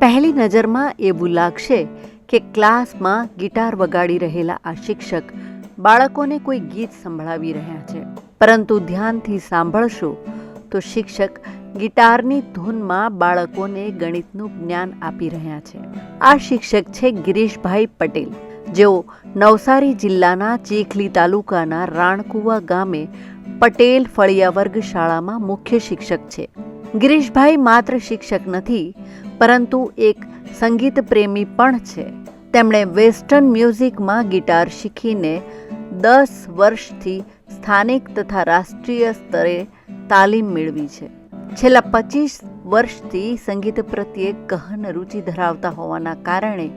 પહેલી નજરમાં એવું લાગશે કે ક્લાસમાં ગિટાર વગાડી રહેલા આ શિક્ષક બાળકોને કોઈ ગીત સંભળાવી રહ્યા છે. પરંતુ ધ્યાનથી સાંભળશો તો શિક્ષક ગિટારની ધૂનમાં બાળકોને ગણિતનું જ્ઞાન આપી રહ્યા છે. આ શિક્ષક છે ગિરીશભાઈ પટેલ. જેઓ નવસારી જિલ્લાના ચીખલી તાલુકાના રાણકુવા ગામે પટેલ ફળિયા વર્ગ શાળામાં મુખ્ય શિક્ષક છે. ગિરીશભાઈ માત્ર શિક્ષક નથી, પરંતુ એક સંગીત પ્રેમી પણ છે. તેમણે વેસ્ટર્ન મ્યુઝિકમાં ગિટાર શીખીને દસ વર્ષથી સ્થાનિક તથા રાષ્ટ્રીય સ્તરે તાલીમ મેળવી છે. છેલ્લા પચીસ વર્ષથી સંગીત પ્રત્યે ગહન રુચિ ધરાવતા હોવાના કારણે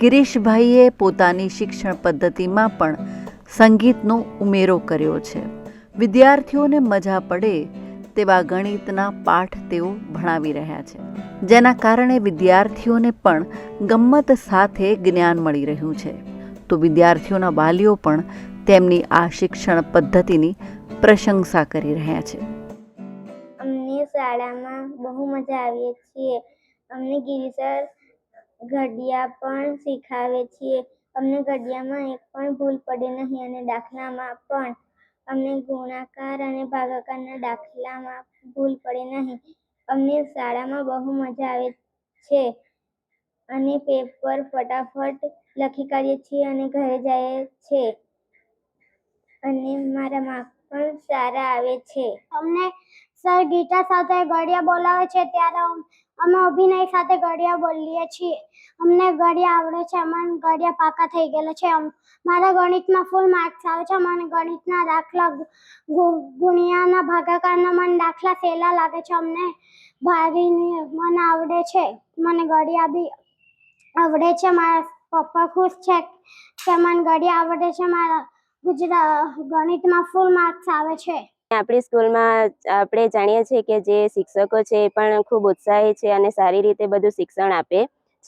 ગિરીશભાઈએ પોતાની શિક્ષણ પદ્ધતિમાં પણ સંગીતનો ઉમેરો કર્યો છે. વિદ્યાર્થીઓને મજા પડે તેવા ગણિતના પાઠ તેઓ ભણાવી રહ્યા છે. જેના કારણે વિદ્યાર્થીઓને પણ ગમ્મત સાથે જ્ઞાન મળી રહ્યું છે. તો વિદ્યાર્થીઓના વાલીઓ પણ તેમની આ શિક્ષણ પદ્ધતિની પ્રશંસા કરી રહ્યા છે. અમને શાળામાં બહુ મજા આવીએ છીએ અમને ગિરિસર ઘડિયા પણ શીખાવે છીએ. અમને ઘડિયામાં એક પણ ભૂલ પડે નહીં અને દાખલામાં પણ. અમને ગુણાકાર અને ભાગાકારના દાખલામાં ભૂલ પડે નહીં. અમને શાળામાં બહુ મજા આવે છે અને પેપર ફટાફટ લખી કાઢીએ છીએ અને ઘરે જઈએ છે. અને મારા માર્ક પણ સારા આવે છે. અમને સર ગીતા સાથે ગળિયા બોલાવે છે ત્યારે અમે અભિનય સાથે ગળિયા બોલીએ છીએ. અમને ગળિયા આવડે છે, અમને ગળિયા પાકા થઈ ગયેલા છે. મારા ગણિતમાં ફૂલ માર્ક્સ આવે છે મને ગણિતના દાખલા ગુણ્યાના ભાગાકારના મને દાખલા સહેલા લાગે છે. અમને ભારી મને આવડે છે, મને ગળિયા બી આવડે છે. મારા પપ્પા ખુશ છે કે મને ગળિયા આવડે છે. મારા ગુજરાત ગણિતમાં ફૂલ માર્ક્સ આવે છે. આપણી સ્કૂલમાં આપણે જાણીએ છીએ કે જે શિક્ષકો છે એ પણ ખૂબ ઉત્સાહી છે અને સારી રીતે બધું શિક્ષણ આપે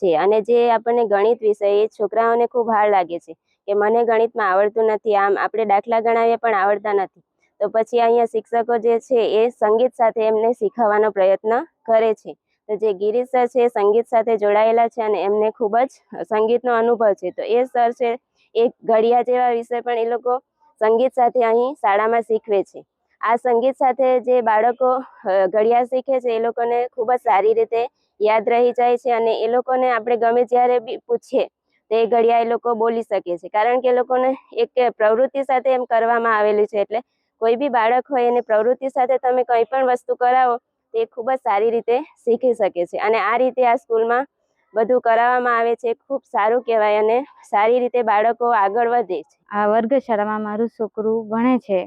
છે. અને જે આપણને ગણિત વિષય એ છોકરાઓને ખૂબ હાર્ડ લાગે છે કે મને ગણિતમાં આવડતું નથી, આમ આપણે દાખલા ગણાવીએ પણ આવડતા નથી. તો પછી અહીંયા શિક્ષકો જે છે એ સંગીત સાથે એમને શીખવવાનો પ્રયત્ન કરે છે. તો જે ગિરીશ સર છે સંગીત સાથે જોડાયેલા છે અને એમને ખૂબ જ સંગીતનો અનુભવ છે. તો એ સર છે એ ઘડિયા જેવા વિષય પણ એ લોકો સંગીત સાથે અહીં શાળામાં શીખવે છે. આ સંગીત સાથે જે બાળકો ઘડિયાળ ઘડિયા શીખે છે, એ લોકોને ખૂબ જ સારી રીતે યાદ રહી જાય છે અને એ લોકોને આપણે ગમે જ્યારે બી પૂછીએ, તો એ ઘડિયા એ લોકો બોલી શકે છે. કારણ કે એ લોકોને એક પ્રવૃત્તિ સાથે એમ કરવામાં આવેલી છે. એટલે કોઈ બી બાળક હોય એને પ્રવૃત્તિ સાથે તમે કંઈ પણ વસ્તુ કરાવો, તો ખૂબ જ સારી રીતે શીખી શકે છે. અને આ રીતે આ સ્કૂલમાં બધું કરાવવામાં આવે છે. ખૂબ સારું કહેવાય અને સારી રીતે બાળકો આગળ વધે છે. આ વર્ગશાળામાં મારું છોકરું ભણે છે.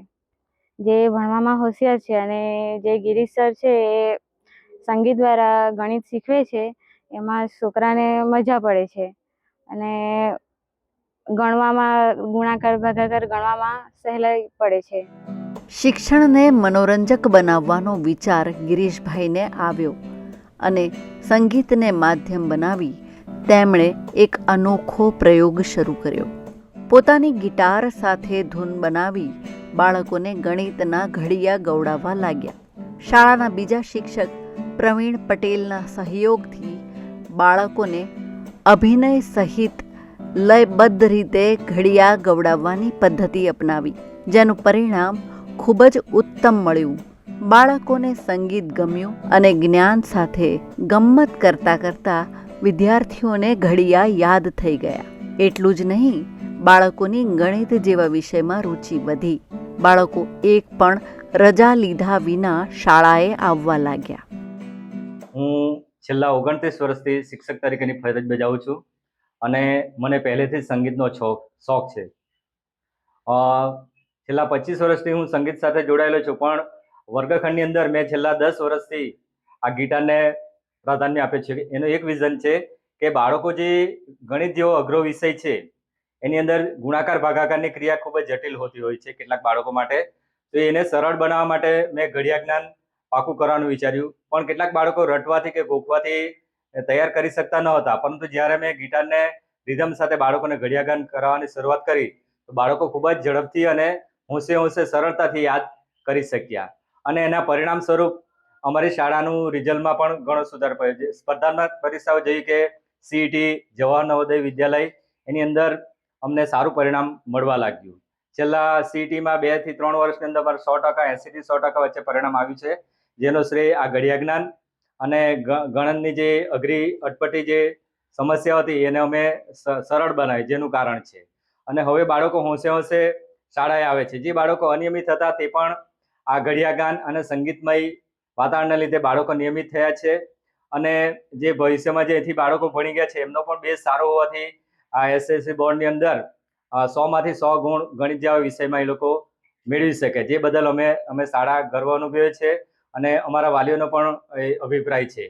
જે ભણવામાં હોશિયાર છે અને જે ગિરીશ સર છે એ સંગીત દ્વારા ગણિત શીખવે છે, એમાં છોકરાને મજા પડે છે. અને ગણવામાં, ગુણાકાર, ભાગાકાર ગણવામાં સહેલાઈ પડે છે. શિક્ષણને મનોરંજક બનાવવાનો વિચાર ગિરીશભાઈને આવ્યો અને સંગીતને માધ્યમ બનાવી તેમણે એક અનોખો પ્રયોગ શરૂ કર્યો. પોતાની ગિટાર સાથે ધૂન બનાવી બાળકોને ગણિતના ઘડિયા ગવડાવવા લાગ્યા. શાળાના બીજા શિક્ષક પ્રવીણ પટેલના સહયોગથી બાળકોને અભિનય સહિત લયબદ્ધ રીતે ઘડિયા ગવડાવવાની પદ્ધતિ અપનાવી, જેનું પરિણામ ખૂબ જ ઉત્તમ મળ્યું. બાળકોને સંગીત ગમ્યું અને જ્ઞાન સાથે ગમ્મત કરતા કરતા વિદ્યાર્થીઓને ઘડિયા યાદ થઈ ગયા. એટલું જ નહીં, બાળકોની ગણિત જેવા વિષયમાં રુચિ વધી. બાળકો એક પણ રજા લીધા વિના શાળાએ આવવા લાગ્યા. હું છેલ્લા ઓગણત્રીસ વર્ષથી શિક્ષક તરીકેની ફરજ બજાવું છું અને મને પહેલેથી જ સંગીતનો શોખ શોખ છે. છેલ્લા પચીસ વર્ષથી હું સંગીત સાથે જોડાયેલો છું, પણ વર્ગખંડની અંદર મેં છેલ્લા દસ વર્ષથી આ ગીટારને પ્રાધાન્ય આપે છે. એનું એક વિઝન છે કે બાળકો જે ગણિત જેવો અઘરો વિષય છે એની અંદર ગુણાકાર, ભાગાકારની ક્રિયા ખૂબ જ જટિલ હોતી હોય છે કેટલાક બાળકો માટે. તો એને સરળ બનાવવા માટે મેં ઘડિયા જ્ઞાન પાકું કરવાનું વિચાર્યું. પણ કેટલાક બાળકો રટવાથી કે ગોખવાથી તૈયાર કરી શકતા ન હતા પરંતુ જ્યારે મેં ગિટારને રિધમ સાથે બાળકોને ઘડિયાગાન કરાવવાની શરૂઆત કરી, તો બાળકો ખૂબ જ ઝડપથી અને હોંશે હોંશે સરળતાથી યાદ કરી શક્યા. અને એના પરિણામ સ્વરૂપ અમારી શાળાનું રિઝલ્ટમાં પણ ઘણો સુધાર પડ્યો છે સ્પર્ધાત્મક પરીક્ષાઓ જેવી કે સીઈટી, જવાહર નવોદય વિદ્યાલય, એની અંદર અમને સારું પરિણામ મળવા લાગ્યું. છેલ્લા સીટીમાં બેથી ત્રણ વર્ષની અંદર અમારે સો ટકા, એંસીથી સો ટકા વચ્ચે પરિણામ આવ્યું છે, જેનો શ્રેય આ ઘડિયા જ્ઞાન અને ગણનની જે અઘરી, અટપટી જે સમસ્યા હતી, એને અમે સરળ બનાવી, જેનું કારણ છે. અને હવે બાળકો હોંશે હોંશે શાળાએ આવે છે. જે બાળકો અનિયમિત હતા, તે પણ આ ઘડિયા ગાન અને સંગીતમય વાતાવરણને લીધે બાળકો નિયમિત થયા છે. અને જે ભવિષ્યમાં જે અહીંથી બાળકો ભણી ગયા છે, એમનો પણ બેઝ સારો હોવાથી આ એસએસસી બોર્ડની અંદર સો માંથી સો ગુણ ગણિત જેવા વિષયમાં એ લોકો મેળવી શકે. જે બદલ અમે અમે શાળા ગર્વ અનુભવે છે અને અમારા વાલીઓનો પણ અભિપ્રાય છે.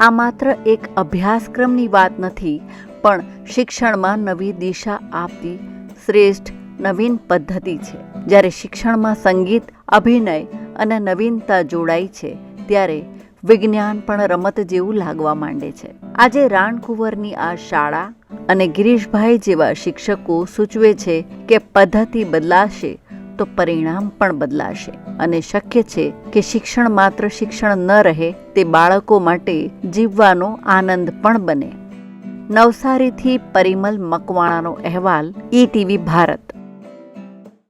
આ માત્ર એક અભ્યાસક્રમની વાત નથી, પણ શિક્ષણમાં નવી દિશા આપતી શ્રેષ્ઠ નવીન પદ્ધતિ છે. જ્યારે શિક્ષણમાં સંગીત, અભિનય અને નવીનતા જોડાય છે, ત્યારે વિજ્ઞાન પણ રમત જેવું લાગવા માંડે છે. આજે રાણકુંવરની આ શાળા અને ગિરીશભાઈ જેવા શિક્ષકો સૂચવે છે કે પદ્ધતિ બદલાશે તો પરિણામ પણ બદલાશે અને શક્ય છે કે શિક્ષણ માત્ર શિક્ષણ ન રહે, તે બાળકો માટે જીવવાનો આનંદ પણ બને. નવસારીથી પરિમલ મકવાણાનો અહેવાલ ઈટીવી ભારત.